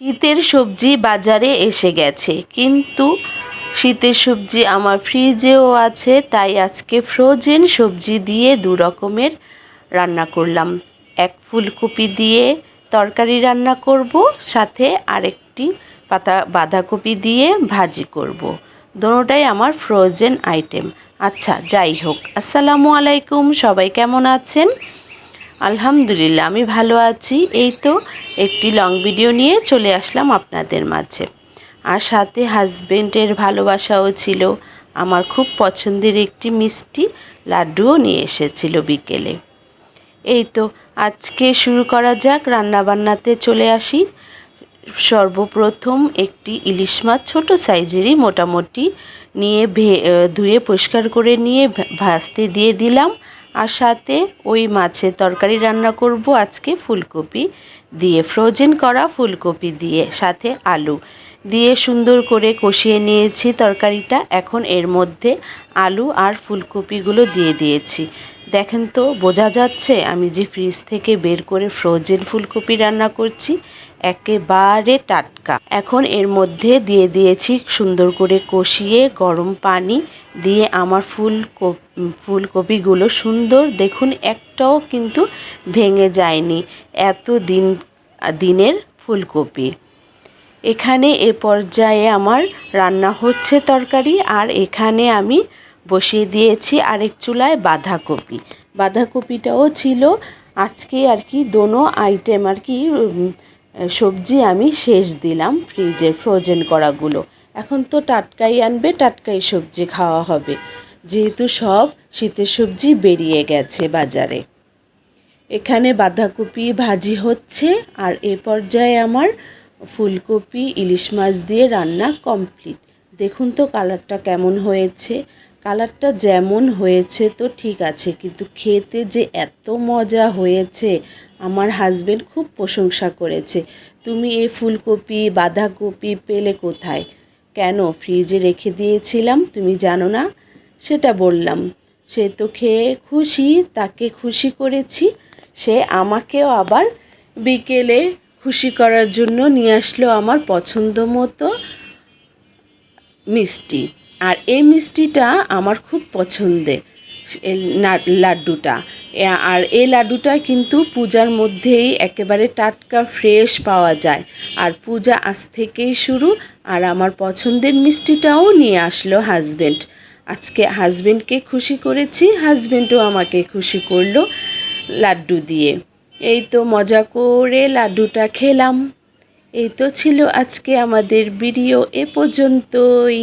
শীতের সবজি বাজারে এসে গেছে। কিন্তু শীতের সবজি আমার ফ্রিজেও আছে, তাই আজকে ফ্রোজেন সবজি দিয়ে দু রকমের রান্না করলাম। এক ফুলকপি দিয়ে তরকারি রান্না করব, সাথে আরেকটি পাতা বাঁধাকপি দিয়ে ভাজি করব। দোনোটাই আমার ফ্রোজেন আইটেম আচ্ছা যাই হোক। আসসালামু আলাইকুম, সবাই কেমন আছেন? আলহামদুলিল্লাহ, আমি ভালো আছি। এই তো একটি লং ভিডিও নিয়ে চলে আসলাম আপনাদের মাঝে। আর সাথে হাজবেন্ডের ভালোবাসাও ছিল। আমার খুব পছন্দের একটি মিষ্টি লাড্ডুও নিয়ে এসেছিল বিকেলে। এই তো আজকে শুরু করা যাক, রান্নাবান্নাতে চলে আসি। সর্বপ্রথম একটি ইলিশ মাছ ছোটো সাইজেরই মোটামুটি নিয়ে ভে ধুয়ে পরিষ্কার করে নিয়ে ভাজতে দিয়ে দিলাম। আর সাথে ওই মাছের তরকারি রান্না করব আজকে ফুলকপি দিয়ে ফ্রোজেন করা ফুলকপি দিয়ে, সাথে আলু দিয়ে সুন্দর করে কষিয়ে নিয়েছি তরকারিটা। এখন এর মধ্যে আলু আর ফুলকপিগুলো দিয়ে দিয়েছি। দেখেন তো, বোঝা যাচ্ছে আমি যে ফ্রিজ থেকে বের করে ফ্রোজেন ফুলকপি রান্না করছি, একেবারে টাটকা। এখন এর মধ্যে দিয়ে দিয়েছি সুন্দর করে কষিয়ে গরম পানি দিয়ে আমার ফুল ফুলকপিগুলো সুন্দর দেখুন একটাও কিন্তু ভেঙে যায়নি এত দিন, দিনের ফুলকপি। এখানে এ পর্যায়ে আমার রান্না হচ্ছে তরকারি আর এখানে আমি বসিয়ে দিয়েছি আরেক চুলায় বাঁধাকপি। বাঁধাকপিটাও ছিল। আজকে আর কি দোনো আইটেম আর কি সবজি আমি শেষ দিলাম ফ্রিজে ফ্রোজেন করাগুলো। এখন তো টাটকাই আনবে, টাটকাই সবজি খাওয়া হবে। যেহেতু সব শীতের সবজি বেরিয়ে গেছে বাজারে। এখানে বাঁধাকপি ভাজি হচ্ছে আর এ পর্যায়ে আমার ফুলকপি, ইলিশ মাছ দিয়ে রান্না কমপ্লিট দেখুন তো কালারটা কেমন হয়েছে। কালারটা যেমন হয়েছে তো ঠিক আছে, কিন্তু খেতে যে এত মজা হয়েছে, আমার হাজবেন্ড খুব প্রশংসা করেছে। তুমি এই ফুলকপি, বাঁধাকপি পেলে কোথায়? কেন? ফ্রিজে রেখে দিয়েছিলাম, তুমি জানো না? সেটা বললাম। সে তো খেয়ে খুশি, তাকে খুশি করেছি। সে আমাকেও আবার বিকেলে খুশি করার জন্য নিয়ে আসলো আমার পছন্দ মতো মিষ্টি। আর এই মিষ্টিটা আমার খুব পছন্দের লাড্ডুটা। আর এই লাড্ডুটা কিন্তু পূজার মধ্যেই একেবারে টাটকা, ফ্রেশ পাওয়া যায়। আর পূজা আজ থেকেই শুরু, আর আমার পছন্দের মিষ্টিটাও নিয়ে আসলো হাজব্যান্ড আজকে হাজব্যান্ডকে খুশি করেছি হাজব্যান্ডও আমাকে খুশি করল লাড্ডু দিয়ে। এই তো মজা করে লাড্ডুটা খেলাম। এই তো ছিল আজকে আমাদের ভিডিও এ পর্যন্তই।